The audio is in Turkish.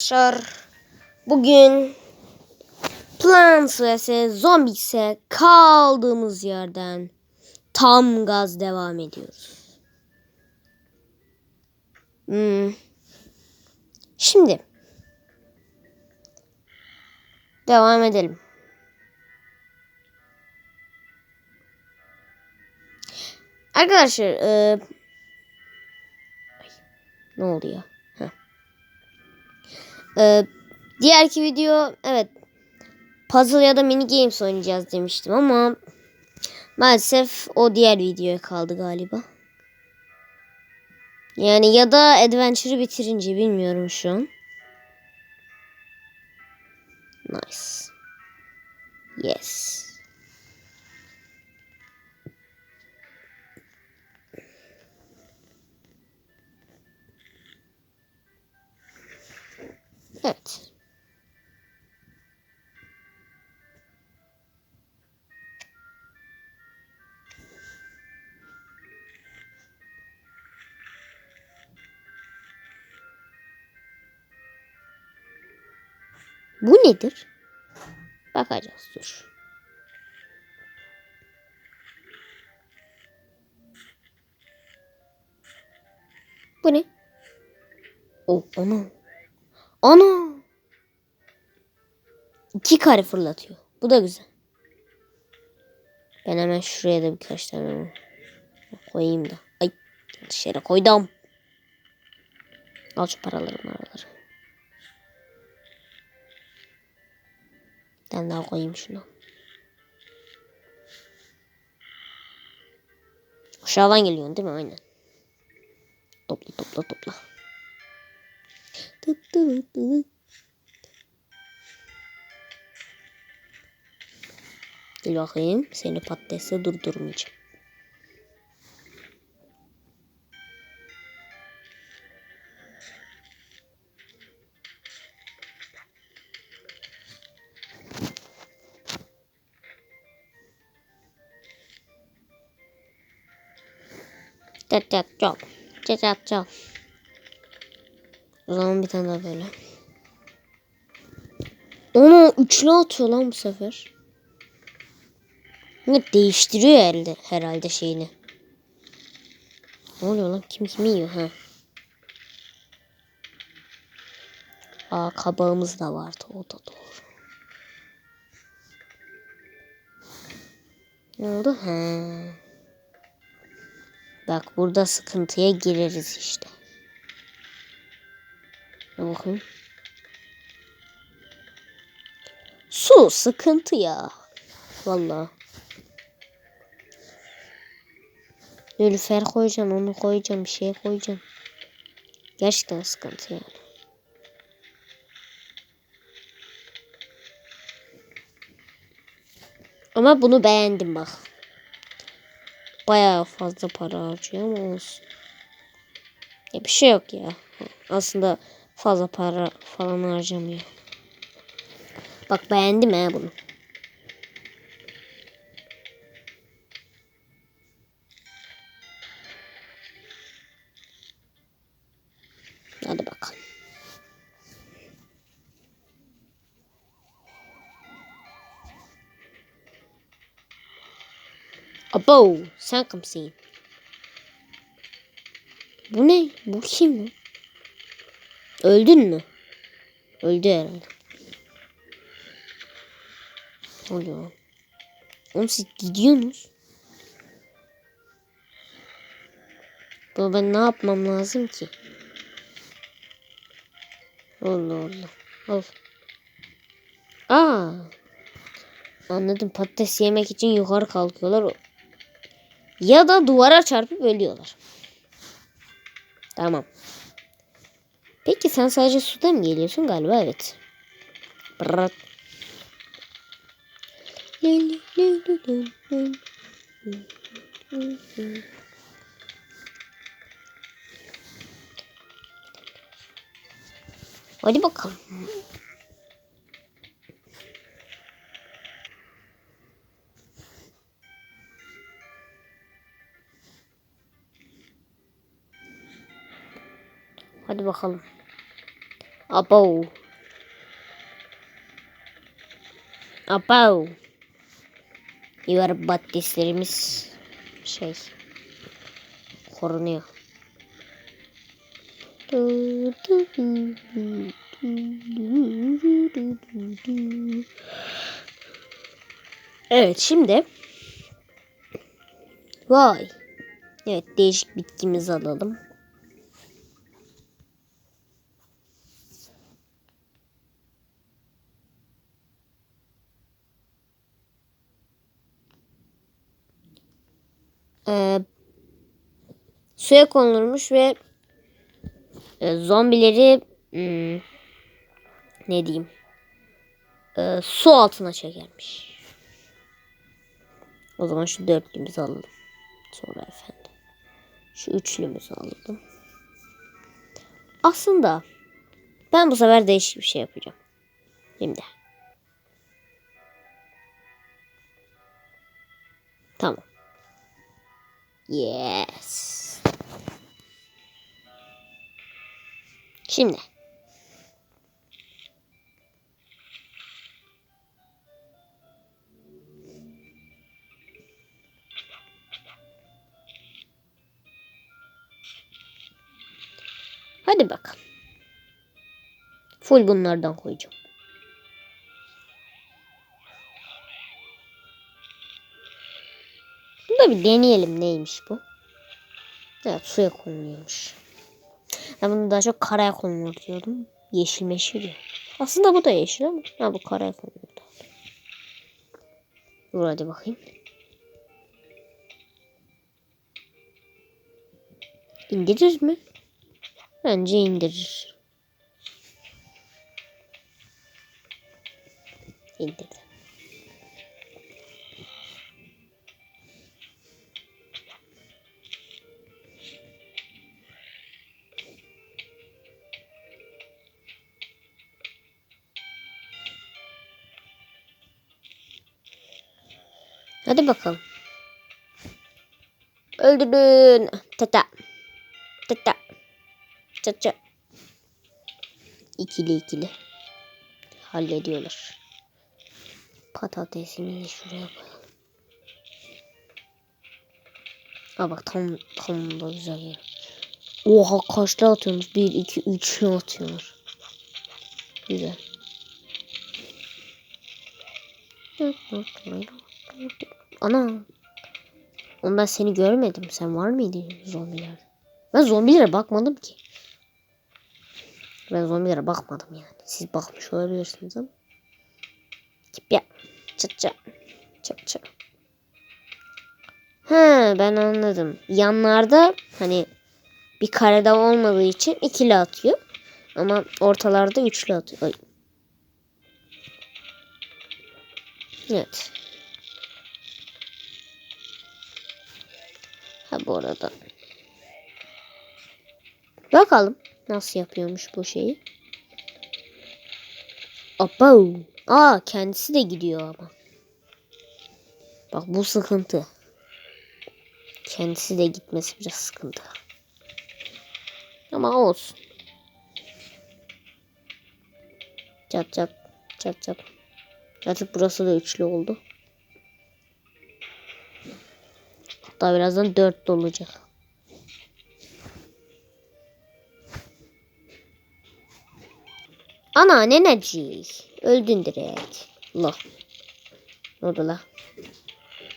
Arkadaşlar bugün Plants vs Zombies'e kaldığımız yerden tam gaz devam ediyoruz. Hmm. Şimdi devam edelim. Arkadaşlar e... Ay, ne oldu ya? Ee, diğerki video evet puzzle ya da mini games oynayacağız demiştim ama maalesef o diğer videoya kaldı galiba. Yani ya da adventure'ı bitirince bilmiyorum şu an. Nice. Yes. Bu nedir? Bakacağız dur. Bu ne? Oh, ana. Ana. İki kare fırlatıyor. Bu da güzel. Ben hemen şuraya da birkaç tane koyayım da. Ay yere koydum. Al şu paraları paraları. Tane daha koyayım şunu. Aşağıdan geliyorsun değil mi? Aynen. Topla topla topla. Gel bakayım. Seni patatesle durdurmayacağım. Çat çat çat. Çat çat çat. O zaman bir tane daha böyle. Onu üçlü atıyor lan bu sefer. Ne değiştiriyor elde herhalde şeyini. Ne oluyor lan? Kim kimi yiyor ha? Aa kabağımız da vardı o da doğru. Ne oldu? Ha. Bak burada sıkıntıya gireriz işte. Bakayım. Su sıkıntı ya. Vallahi. Nülüfer koyacağım, onu koyacağım, bir şey koyacağım. Gerçekten sıkıntı yani. Ama bunu beğendim bak. Bayağı fazla para harcıyor ama olsun. Ya bir şey yok ya. Aslında fazla para falan harcamıyor. Bak beğendim ha bunu. Hadi bakalım. Abo sen kimsin? Bu ne? Bu kim? Öldün mü? Öldü herhalde. Oluyor? Oğlum siz gidiyorsunuz. Bu ben ne yapmam lazım ki? Allah Allah. Al. Aa. Anladım. Patates yemek için yukarı kalkıyorlar. Ya da duvara çarpıp ölüyorlar. Tamam. Peki sen sadece suda mı geliyorsun galiba? Evet. Bırak. Hadi bakalım. Hadi bakalım. Abo. Abo. Yuvarı baddislerimiz şey korunuyor. Evet şimdi Vay. Evet değişik bitkimizi alalım. Ee, suya konulmuş ve e, zombileri hmm, ne diyeyim e, su altına çekermiş. O zaman şu dörtlümüzü alalım. Sonra efendim. Şu üçlümüzü alalım. Aslında ben bu sefer değişik bir şey yapacağım. Şimdi. Tamam. Yes. Şimdi. Hadi bakalım. Full bunlardan koyacağım. Da bir deneyelim neymiş bu. Evet suya konuluyormuş. Ben bunu daha çok karaya konulur diyordum. Yeşil meşil ya. Aslında bu da yeşil ama ha, bu karaya konulur. Dur hadi bakayım. İndirir mi? Bence indirir. İndirdi. Hadi bakalım. Öldürdün. Tata. Tata. Çat İkili ikili. Hallediyorlar. Patatesini de şuraya koyalım. Aa bak tam tam da güzel yer. Oha kaçta atıyorsunuz? 1, 2, 3 atıyorlar. Güzel. Ana. Oğlum ben seni görmedim. Sen var mıydın zombilerde? Ben zombilere bakmadım ki. Ben zombilere bakmadım yani. Siz bakmış olabilirsiniz ama. Kip ya. Çıt çıt. Çıt çıt. He ben anladım. Yanlarda hani bir karede olmadığı için ikili atıyor. Ama ortalarda üçlü atıyor. Ay. Evet. Ha bu arada. Bakalım nasıl yapıyormuş bu şeyi. Abo. Aa kendisi de gidiyor ama. Bak bu sıkıntı. Kendisi de gitmesi biraz sıkıntı. Ama olsun. Çat çat. Çat çat. Artık burası da üçlü oldu. Hatta birazdan dört olacak. Ana nenecik. Öldün direkt. Allah. Ne oldu la?